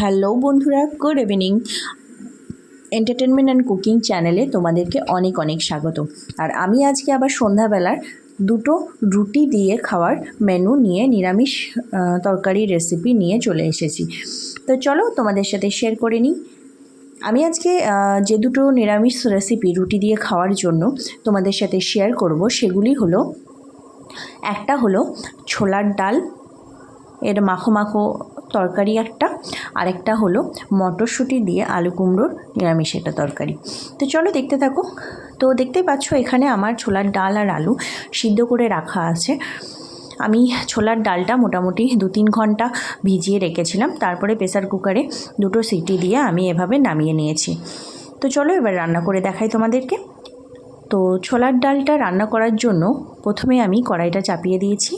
Hello বন্ধুরা, good evening. Entertainment and cooking চ্যানেলে তোমাদেরকে অনেক অনেক স্বাগত। আর আমি আজকে আবার সন্ধ্যাবেলার দুটো রুটি দিয়ে খাওয়ার মেনু নিয়ে নিরামিষ তরকারি রেসিপি নিয়ে চলে এসেছি। তো চলো তোমাদের সাথে শেয়ার করে নিই। আমি আজকে যে দুটো নিরামিষ রেসিপি রুটি দিয়ে খাওয়ার জন্য তোমাদের সাথে শেয়ার করব, সেগুলি হলো, একটা হলো ছোলার ডাল, এর মাখো মাখো তরকারি একটা, আরেকটা হলো মটরশুঁটি দিয়ে আলু কুমড়োর নিরামিষ একটা তরকারি। তো চলো দেখতে থাকো। তো দেখতেই পাচ্ছ এখানে আমার ছোলার ডাল আর আলু সিদ্ধ করে রাখা আছে। আমি ছোলার ডালটা মোটামুটি দু তিন ঘণ্টা ভিজিয়ে রেখেছিলাম, তারপরে প্রেসার কুকারে দুটো সিটি দিয়ে আমি এভাবে নামিয়ে নিয়েছি। তো চলো এবার রান্না করে দেখাই তোমাদেরকে। তো ছোলার ডালটা রান্না করার জন্য প্রথমে আমি কড়াইটা চাপিয়ে দিয়েছি।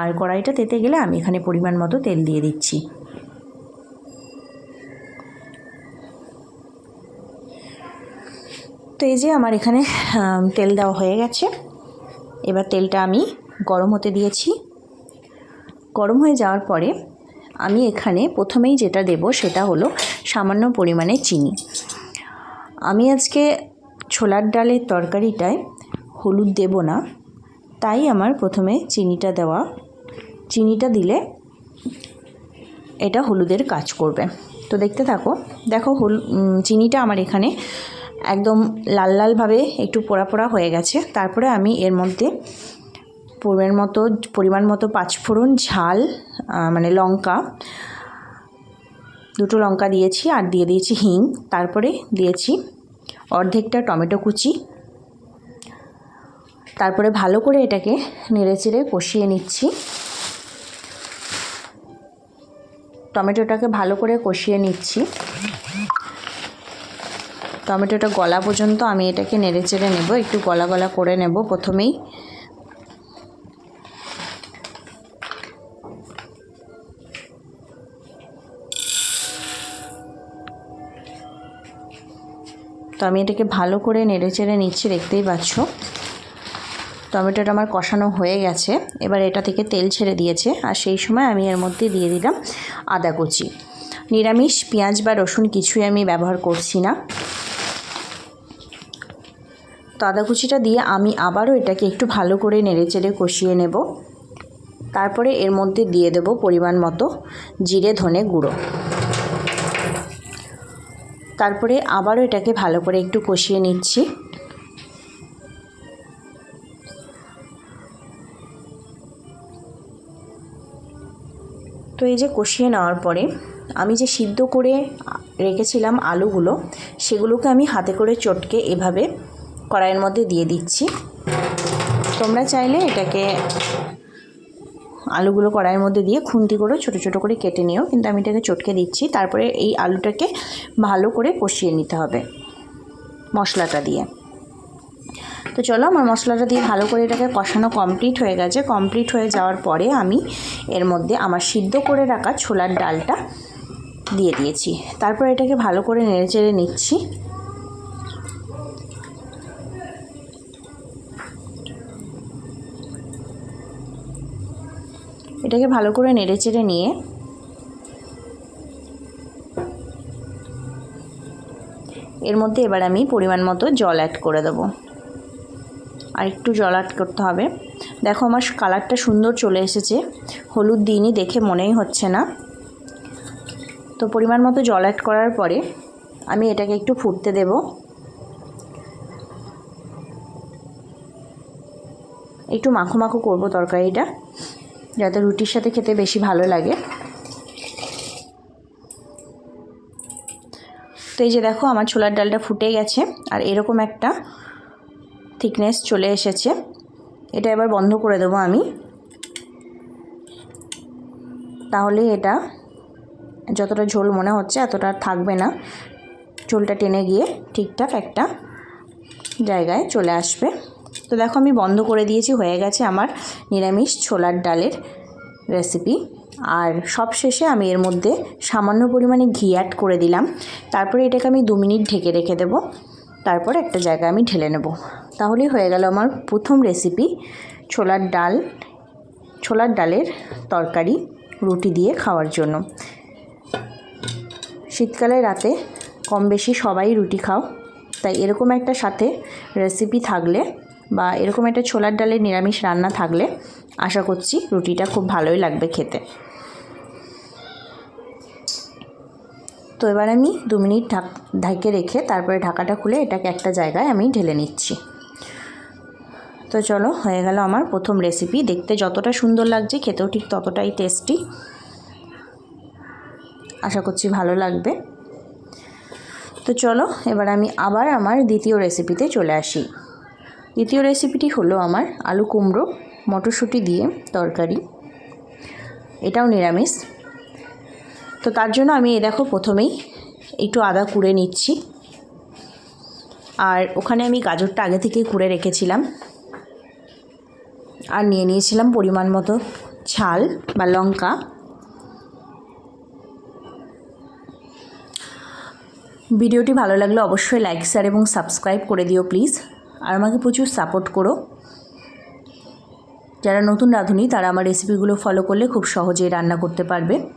আর কড়াইটা তেতে গেলে আমি এখানে পরিমাণ মতো তেল দিয়ে দিচ্ছি। তো এই যে আমার এখানে তেল দেওয়া হয়ে গেছে। এবার তেলটা আমি গরম হতে দিয়েছি। গরম হয়ে যাওয়ার পরে আমি এখানে প্রথমেই যেটা দেব সেটা হলো সামান্য পরিমাণে চিনি। আমি আজকে ছোলার ডালের তরকারিটায় হলুদ দেব না। তাই আমার প্রথমে চিনিটা দেওয়া। চিনিটা দিলে এটা হলুদের কাজ করবে। তো দেখতে থাকো। দেখো হল চিনিটা আমার এখানে একদম লাল লালভাবে একটু পোড়া পোড়া হয়ে গেছে। তারপরে আমি এর মধ্যে পরিমাণ মতো পরিমাণ মতো পাঁচফোড়ন, ঝাল মানে লঙ্কা, দুটো লঙ্কা দিয়েছি আর দিয়ে দিয়েছি হিং। তারপরে দিয়েছি অর্ধেকটা টমেটো কুচি। তারপরে ভালো করে এটাকে নেড়েচেড়ে কষিয়ে নিচ্ছি। টমেটোটাকে ভালো করে কষিয়ে নিচ্ছি। টমেটোটা গলা পর্যন্ত আমি এটাকে নেড়েচেড়ে নেব, একটু গলা গলা করে নেব প্রথমেই। তো আমি এটাকে ভালো করে নেড়েচেড়ে নিচ্ছি, দেখতেই পাচ্ছ। টমেটোটা আমার কষানো হয়ে গেছে। এবার এটা থেকে তেল ছেড়ে দিয়েছে, আর সেই সময় আমি এর মধ্যে দিয়ে দিলাম আদা কুচি। নিরামিষ, পেঁয়াজ বা রসুন কিছুই আমি ব্যবহার করছি না। তো আদা কুচিটা দিয়ে আমি আবারও এটাকে একটু ভালো করে নেড়েচেড়ে কষিয়ে নেব। তারপরে এর মধ্যে দিয়ে দেব পরিমাণ মতো জিরে, ধনে গুঁড়ো। তারপরে আবারও এটাকে ভালো করে একটু কষিয়ে নিচ্ছি। তো এই যে কষিয়ে নেওয়ার পরে আমি যে সিদ্ধ করে রেখেছিলাম আলুগুলো, সেগুলোকে আমি হাতে করে চটকে এভাবে কড়াইয়ের মধ্যে দিয়ে দিচ্ছি। তোমরা চাইলে এটাকে আলুগুলো কড়াইয়ের মধ্যে দিয়ে খুন্তি করে ছোটো ছোটো করে কেটে নিও। কিন্তু আমি এটাকে চটকে দিচ্ছি। তারপরে এই আলুটাকে ভালো করে কষিয়ে নিতে হবে মশলাটা দিয়ে। তো চলো আমার মশলাটা দিয়ে ভালো করে এটাকে কষানো কমপ্লিট হয়ে গেছে। কমপ্লিট হয়ে যাওয়ার পরে আমি এর মধ্যে আমার সিদ্ধ করে রাখা ছোলার ডালটা দিয়ে দিয়েছি। তারপর এটাকে ভালো করে নেড়েচেড়ে নিচ্ছি। এটাকে ভালো করে নেড়েচেড়ে নিয়ে এর মধ্যে এবার আমি পরিমাণ মতো জল অ্যাড করে দেবো। আর একটু জল অ্যাড করতে হবে। দেখো আমার কালারটা সুন্দর চলে এসেছে। হলুদ দিনই দেখে মনেই হচ্ছে না। তো পরিমাণ মতো জল অ্যাড করার পরে আমি এটাকে একটু ফুটতে দেব। একটু মাখো মাখো করব তরকারিটা। যাতে রুটির সাথে খেতে বেশি ভালো লাগে। তো এই যে দেখো, আমার ছোলার ডালটা ফুটে গেছে, আর এরকম একটা থিকনেস চলে এসেছে। এটা এবার বন্ধ করে দেবো আমি। তাহলে এটা যতটা ঝোল মনে হচ্ছে এতটা থাকবে না। ঝোলটা টেনে গিয়ে ঠিকঠাক একটা জায়গায় চলে আসবে। তো দেখো আমি বন্ধ করে দিয়েছি, হয়ে গেছে আমার নিরামিষ ছোলার ডালের রেসিপি আর সব শেষে আমি এর মধ্যে সামান্য পরিমাণে ঘি অ্যাড করে দিলাম। তারপরে এটাকে আমি দু মিনিট ঢেকে রেখে দেব। তারপর একটা জায়গায় আমি ঢেলে নেব। তাহলেই হয়ে গেল আমার প্রথম রেসিপি ছোলার ডাল, ছোলার ডালের তরকারি রুটি দিয়ে খাওয়ার জন্য। শীতকালে রাতে কম বেশি সবাই রুটি খাও, তাই এরকম একটা সাথে রেসিপি থাকলে বা এরকম একটা ছোলার ডালের নিরামিষ রান্না থাকলে আশা করছি রুটিটা খুব ভালোই লাগবে খেতে। তো এবার আমি দু মিনিট ঢাক, ঢাকে রেখে তারপরে ঢাকাটা খুলে এটাকে একটা জায়গায় আমি ঢেলে নিচ্ছি। তো চলো, হয়ে গেল আমার প্রথম রেসিপি দেখতে যতটা সুন্দর লাগছে, খেতেও ঠিক ততটাই টেস্টি আশা করছি ভালো লাগবে। তো চলো, এবার আমি আবার আমার দ্বিতীয় রেসিপিতে চলে আসি। দ্বিতীয় রেসিপিটি হলো আমার আলু কুমড়ো, মটরশুঁটি দিয়ে তরকারি। এটাও নিরামিষ। তো তার জন্য আমি এ দেখো প্রথমেই একটু আদা কুড়ে নিচ্ছি। আর ওখানে আমি গাজরটা আগে থেকেই কুড়ে রেখেছিলাম। আর নিয়ে নিয়েছিলাম পরিমাণ মতো ঝাল বা লঙ্কা। ভিডিওটি ভালো লাগলে অবশ্যই লাইক, শেয়ার এবং সাবস্ক্রাইব করে দিও প্লিজ। আর আমাকে প্রচুর সাপোর্ট করো। যারা নতুন রাঁধুনি, তারা আমার রেসিপিগুলো ফলো করলে খুব সহজেই রান্না করতে পারবে।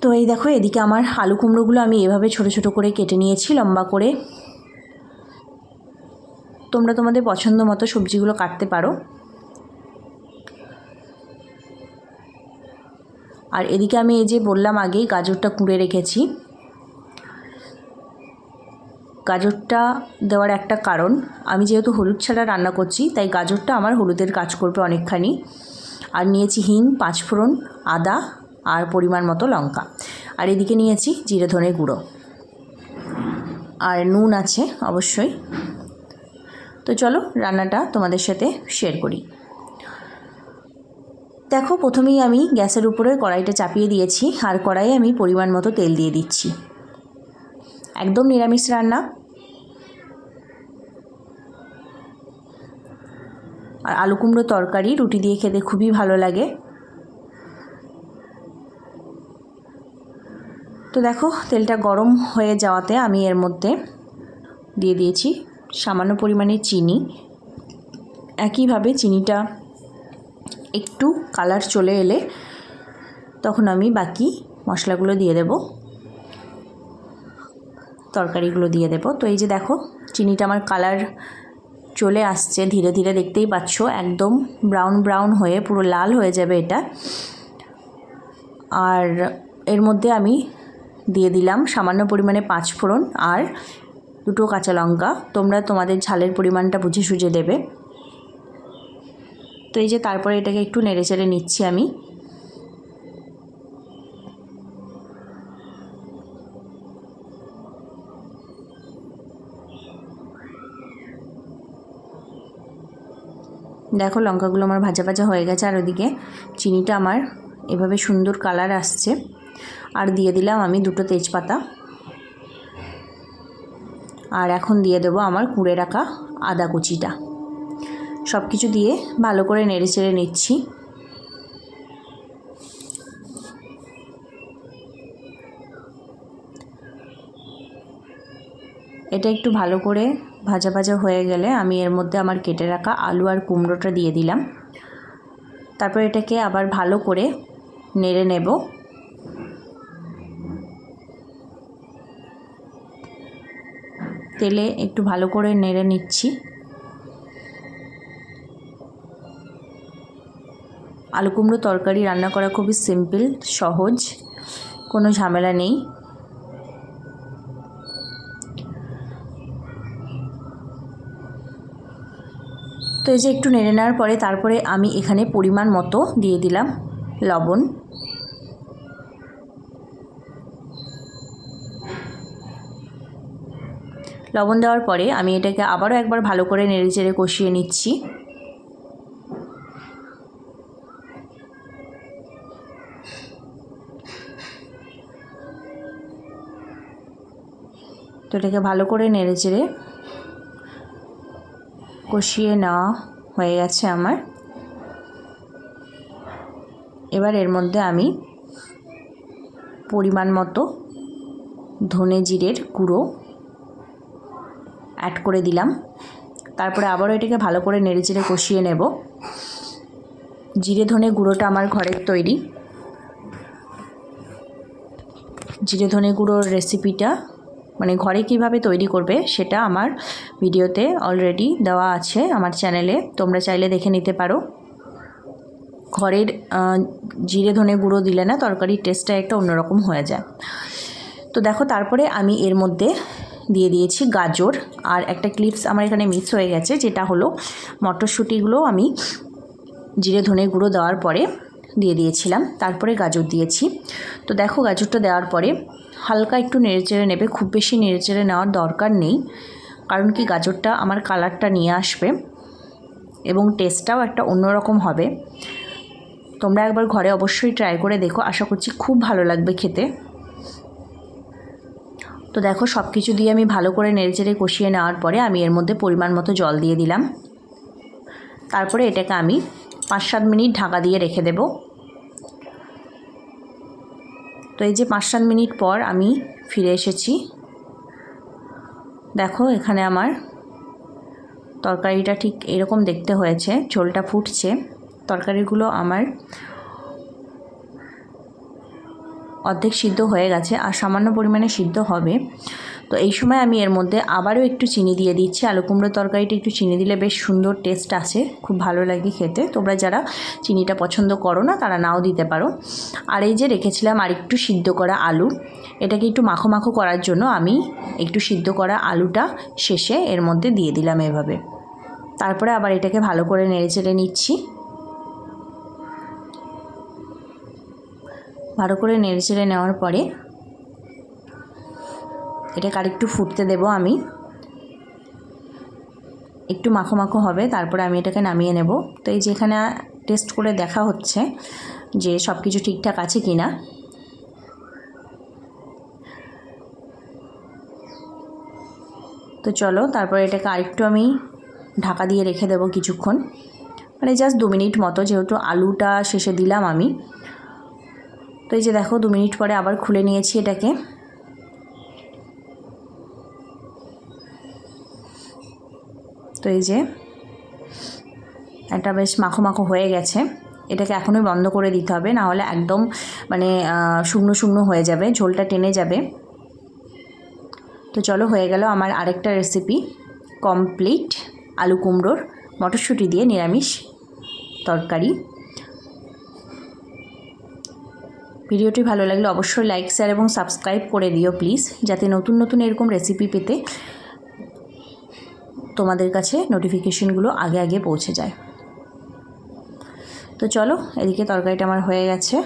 তো এই দেখো, এদিকে আমার আলু কুমড়োগুলো আমি এভাবে ছোট ছোট করে কেটে নিয়েছি, লম্বা করে। তোমরা তোমাদের পছন্দ মতো সবজিগুলো কাটতে পারো। আর এদিকে আমি এই যে বললাম আগেই, গাজরটা কুড়ে রেখেছি। গাজরটা দেওয়ার একটা কারণ, আমি যেহেতু হলুদ ছাড়া রান্না করছি, তাই গাজরটা আমার হলুদের কাজ করবে অনেকখানি। আর নিয়েছি হিং, পাঁচফোড়ন, আদা আর পরিমাণ মতো লঙ্কা। আর এদিকে নিয়েছি জিরে ধনে গুঁড়ো। আর নুন আছে অবশ্যই। তো চলো রান্নাটা তোমাদের সাথে শেয়ার করি। দেখো, প্রথমেই আমি গ্যাসের উপরে কড়াইটা চাপিয়ে দিয়েছি, আর কড়াইয়ে আমি পরিমাণ মতো তেল দিয়ে দিচ্ছি। একদম নিরামিষ রান্না। আর আলু কুমড়ো তরকারি, রুটি দিয়ে খেতে খুবই ভালো লাগে। তো দেখো, তেলটা গরম হয়ে যাওয়াতে আমি এর মধ্যে দিয়ে দিয়েছি সামান্য পরিমাণে চিনি। একইভাবে চিনিটা একটু কালার চলে এলে তখন আমি বাকি মশলাগুলো দিয়ে দেব। তরকারিগুলো দিয়ে দেব। তো এই যে দেখো, চিনিটা আমার কালার চলে আসছে, ধীরে ধীরে দেখতেই পাচ্ছ, একদম ব্রাউন ব্রাউন হয়ে, পুরো লাল হয়ে যাবে এটা। আর এর মধ্যে আমি দিয়ে দিলাম সামান্য পরিমাণে পাঁচ ফোড়ন আর দুটো কাঁচা লঙ্কা। তোমরা তোমাদের ঝালের পরিমাণটা বুঝে সুঝে দেবে। তো এই যে তারপরে এটাকে একটু নেড়ে চেড়ে নিচ্ছি আমি। দেখো লঙ্কাগুলো আমার ভাজা ভাজা হয়ে গেছে আর ওদিকে চিনিটা আমার এভাবে সুন্দর কালার আসছে। আর দিয়ে দিলাম আমি দুটো তেজপাতা। আর এখন দিয়ে দেবো আমার কুড়ে রাখা আদা কুচিটা। সব কিছু দিয়ে ভালো করে নেড়ে চেড়ে নিচ্ছি। এটা একটু ভালো করে ভাজা ভাজা হয়ে গেলে আমি এর মধ্যে আমার কেটে রাখা আলু আর কুমড়োটা দিয়ে দিলাম। তারপর এটাকে আবার ভালো করে নেড়ে নেব। তেলে একটু ভালো করে নেড়ে নিচ্ছি। আলু কুমড়ো তরকারি রান্না করা খুবই সিম্পল, সহজ, কোনো ঝামেলা নেই। তো এই যে একটু নেড়ে নেওয়ার পরে তারপরে আমি এখানে পরিমাণ মতো দিয়ে দিলাম লবণ। লবণ দেওয়ার পরে আমি এটাকে আবারও একবার ভালো করে নেড়ে চেড়ে কষিয়ে নিচ্ছি। তো এটাকে ভালো করে নেড়ে চেড়ে কষিয়ে নেওয়া হয়ে গেছে আমার। এবার এর মধ্যে আমি পরিমাণ মতো ধনে জিরের গুঁড়ো অ্যাড করে দিলাম। তারপরে আবারও এটাকে ভালো করে নেড়ে চেড়ে কষিয়ে নেব। জিরে ধনে গুঁড়োটা আমার ঘরের তৈরি। জিরে ধনে গুঁড়োর রেসিপিটা মানে ঘরে কীভাবে তৈরি করবে সেটা আমার ভিডিওতে অলরেডি দেওয়া আছে আমার চ্যানেলে তোমরা চাইলে দেখে নিতে পারো। ঘরের জিরে ধনে গুঁড়ো দিলে না তরকারির টেস্টটা একটা অন্যরকম হয়ে যায়। তো দেখো তারপরে আমি এর মধ্যে দিয়ে দিয়েছি গাজর আর একটা ক্লিপস আমার এখানে মিস হয়ে গেছে, যেটা হলো মটরশুঁটিগুলো আমি জিরে ধনে গুঁড়ো দেওয়ার পরে দিয়ে দিয়েছিলাম। তারপরে গাজর দিয়েছি। তো দেখো গাজরটা দেওয়ার পরে হালকা একটু নেড়েচেড়ে নেবে, খুব বেশি নেড়েচেড়ে নেওয়ার দরকার নেই। কারণ কি, গাজরটা আমার কালারটা নিয়ে আসবে এবং টেস্টটাও একটা অন্যরকম হবে। তোমরা একবার ঘরে অবশ্যই ট্রাই করে দেখো, আশা করছি খুব ভালো লাগবে খেতে। তো দেখো সব কিছু দিয়ে আমি ভালো করে নেড়েচেড়ে কষিয়ে নেওয়ার পরে আমি এর মধ্যে পরিমাণ মতো জল দিয়ে দিলাম। তারপরে এটাকে আমি পাঁচ সাত মিনিট ঢাকা দিয়ে রেখে দেব। তো এই যে পাঁচ সাত মিনিট পর আমি ফিরে এসেছি। দেখো, এখানে আমার তরকারিটা ঠিক এরকম দেখতে হয়েছে, ঝোলটা ফুটছে। তরকারিগুলো আমার অর্ধেক সিদ্ধ হয়ে গেছে, আর সামান্য পরিমাণে সিদ্ধ হবে। তো এই সময় আমি এর মধ্যে আবারও একটু চিনি দিয়ে দিচ্ছি। আলু কুমড়ো তরকারিটা একটু চিনি দিলে বেশ সুন্দর টেস্ট আসে, খুব ভালো লাগে খেতে। তোমরা যারা চিনিটা পছন্দ করো না, তারা নাও দিতে পারো। আর এই যে রেখেছিলাম আর একটু সিদ্ধ করা আলু, এটাকে একটু মাখো মাখো করার জন্য আমি একটু সিদ্ধ করা আলুটা শেষে এর মধ্যে দিয়ে দিলাম এভাবে। তারপরে আবার এটাকে ভালো করে নেড়ে চেড়ে নিচ্ছি। ভালো করে নেড়ে চেড়ে নেওয়ার পরে এটাকে আরেকটু ফুটতে দেব আমি। একটু মাখো মাখো হবে, তারপরে আমি এটাকে নামিয়ে নেব। তো এই যেখানে টেস্ট করে দেখা হচ্ছে যে সব কিছু ঠিকঠাক আছে কি না তো চলো, তারপরে এটাকে আরেকটু আমি ঢাকা দিয়ে রেখে দেবো কিছুক্ষণ। মানে জাস্ট দু মিনিট মতো, যেহেতু আলুটা শেষে দিলাম আমি। তো এই যে দেখো, দু মিনিট পরে আবার খুলে নিয়েছি এটাকে। তো এই যে, একটা বেশ মাখো মাখো হয়ে গেছে। এটাকে এখনই বন্ধ করে দিতে হবে, না হলে একদম মানে শুকনো শুকনো হয়ে যাবে, ঝোলটা টেনে যাবে। তো চলো হয়ে গেল আমার আরেকটা রেসিপি কমপ্লিট আলু কুমড়োর মটরশুঁটি দিয়ে নিরামিষ তরকারি। ভিডিওটি ভালো লাগলে অবশ্যই লাইক শেয়ার এবং সাবস্ক্রাইব করে দিও প্লিজ যাতে নতুন নতুন এরকম রেসিপি পেতে তোমাদের কাছে নোটিফিকেশনগুলো আগে আগে পৌঁছে যায়। তো চলো, এদিকে তরকারিটা আমার হয়ে গেছে।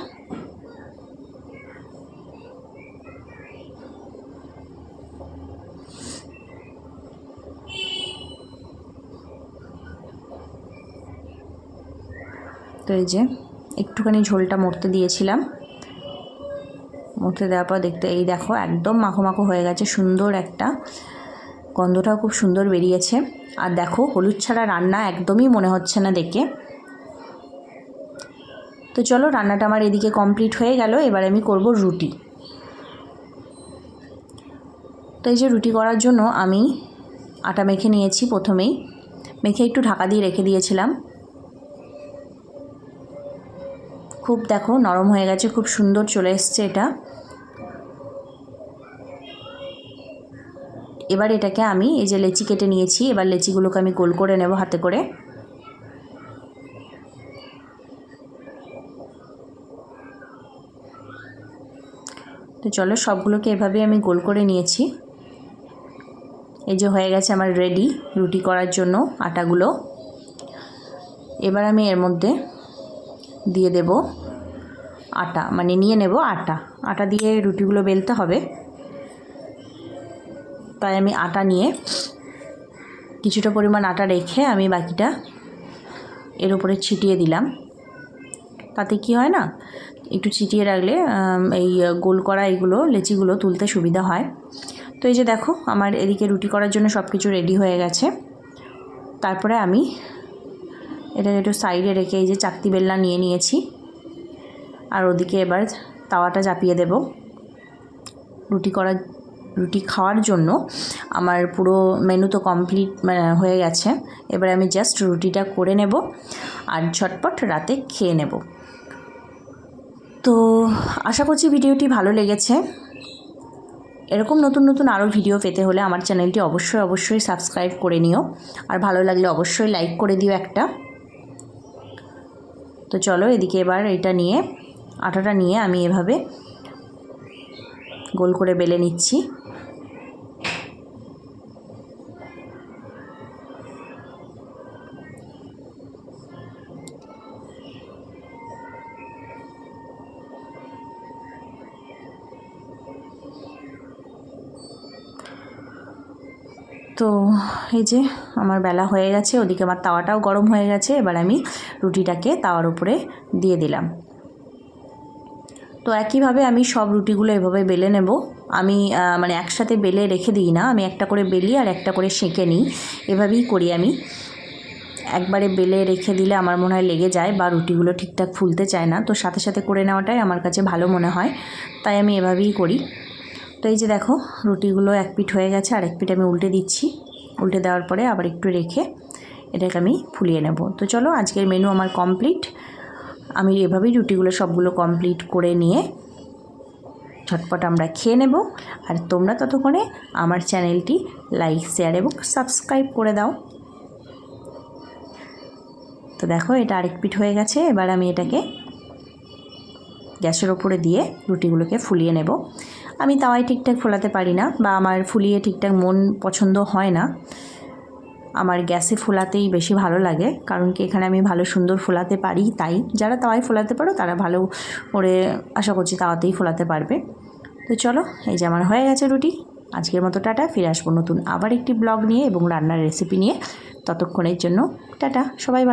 তো এই যে একটুখানি ঝোলটা মরতে দিয়েছিলাম। মরতে দেওয়ার পর দেখতে এই দেখো, একদম মাখো মাখো হয়ে গেছে, সুন্দর একটা। গন্ধটাও খুব সুন্দর বেরিয়েছে। আর দেখো, হলুদ ছাড়া রান্না একদমই মনে হচ্ছে না দেখে। তো চলো, রান্নাটা আমার এদিকে কমপ্লিট হয়ে গেল। এবার আমি করব রুটি। তো এই যে রুটি করার জন্য আমি আটা মেখে নিয়েছি প্রথমেই। মেখে একটু ঢাকা দিয়ে রেখে দিয়েছিলাম। খুব দেখো, নরম হয়ে গেছে, খুব সুন্দর চলে এসছে এটা। এবার এটাকে আমি এই যে লেচি কেটে নিয়েছি, এবার লেচিগুলোকে আমি গোল করে নেব হাতে করে। তো চলো সবগুলোকে এভাবে আমি গোল করে নিয়েছি। এই যে হয়ে গেছে আমার রেডি রুটি করার জন্য আটাগুলো। এবার আমি এর মধ্যে দিয়ে দেব আটা মানে নিয়ে নেব আটা। আটা দিয়ে রুটিগুলো বেলতে হবে। তাই আমি আটা নিয়ে কিছুটা পরিমাণ আটা রেখে আমি বাকিটা এর উপরে ছিটিয়ে দিলাম। তাতে কি হয় না, একটু ছিটিয়ে রাখলে এই গোল করা এইগুলো লেচিগুলো তুলতে সুবিধা হয়। তো এই যে দেখো, আমার এদিকে রুটি করার জন্য সব কিছু রেডি হয়ে গেছে। তারপরে আমি এটা একটু সাইডে রেখে এই যে চাকতি বেলনা নিয়ে নিয়েছি। আর ওদিকে এবার তাওয়াটা চাপিয়ে দেব। রুটি করার রুটি খাওয়ার জন্য আমার পুরো মেনু তো কমপ্লিট হয়ে গেছে। এবার আমি জাস্ট রুটিটা করে নেব আর ঝটপট রাতে খেয়ে নেব। তো আশা করছি ভিডিওটি ভালো লেগেছে। এরকম নতুন নতুন আরও ভিডিও পেতে হলে আমার চ্যানেলটি অবশ্যই অবশ্যই সাবস্ক্রাইব করে নিও। আর ভালো লাগলে অবশ্যই লাইক করে দিও একটা। তো চলো এদিকে এবার এটা নিয়ে, আটাটা নিয়ে আমি এভাবে গোল করে বেলে নিচ্ছি। তো এই যে আমার বেলা হয়ে গেছে, ওদিকে আমার তাওয়াটাও গরম হয়ে গেছে, এবার আমি রুটিটাকে তাওয়ার উপরে দিয়ে দিলাম। তো একইভাবে আমি সব রুটিগুলো এভাবে বেলে নেব। আমি মানে একসাথে বেলে রেখে দিই না, আমি একটা করে বেলি আর একটা করে সেঁকে নিই। এভাবেই করি আমি। একবারে বেলে রেখে দিলে আমার মনে হয় লেগে যায় বা রুটিগুলো ঠিকঠাক ফুলতে চায় না। তো সাথে সাথে করে নেওয়াটাই আমার কাছে ভালো মনে হয়, তাই আমি এভাবেই করি। তো এই যে দেখো, রুটিগুলো এক পিঠ হয়ে গেছে, আর এক পিঠ আমি উল্টে দিচ্ছি। উল্টে দেওয়ার পরে আবার একটু রেখে এটাকে আমি ফুলিয়ে নেব। তো চলো, আজকের মেনু আমার কমপ্লিট আমি এভাবেই রুটিগুলো সবগুলো কমপ্লিট করে নিয়ে ঝটপট আমরা খেয়ে নেব। আর তোমরা ততক্ষণে আমার চ্যানেলটি লাইক শেয়ার এবং সাবস্ক্রাইব করে দাও। তো দেখো, এটা আরেক পিঠ হয়ে গেছে, এবার আমি এটাকে গ্যাসের ওপরে দিয়ে রুটিগুলোকে ফুলিয়ে নেব। আমি তাওয়ায় ঠিকঠাক ফোলাতে পারি না বা আমার ফুলিয়ে ঠিকঠাক মন পছন্দ হয় না। আমার গ্যাসে ফোলাতেই বেশি ভালো লাগে, কারণ কি এখানে আমি ভালো সুন্দর ফোলাতে পারি তাই। যারা তাওয়ায় ফোলাতে পারো তারা ভালো করে আশা করছি তাওয়াতেই ফোলাতে পারবে। তো চলো, এই যে আমার হয়ে গেছে রুটি। আজকের মতো টাটা, ফিরে আসব নতুন আবার একটি ব্লগ নিয়ে এবং রান্নার রেসিপি নিয়ে। ততক্ষণের জন্য টাটা, সবাই ভালো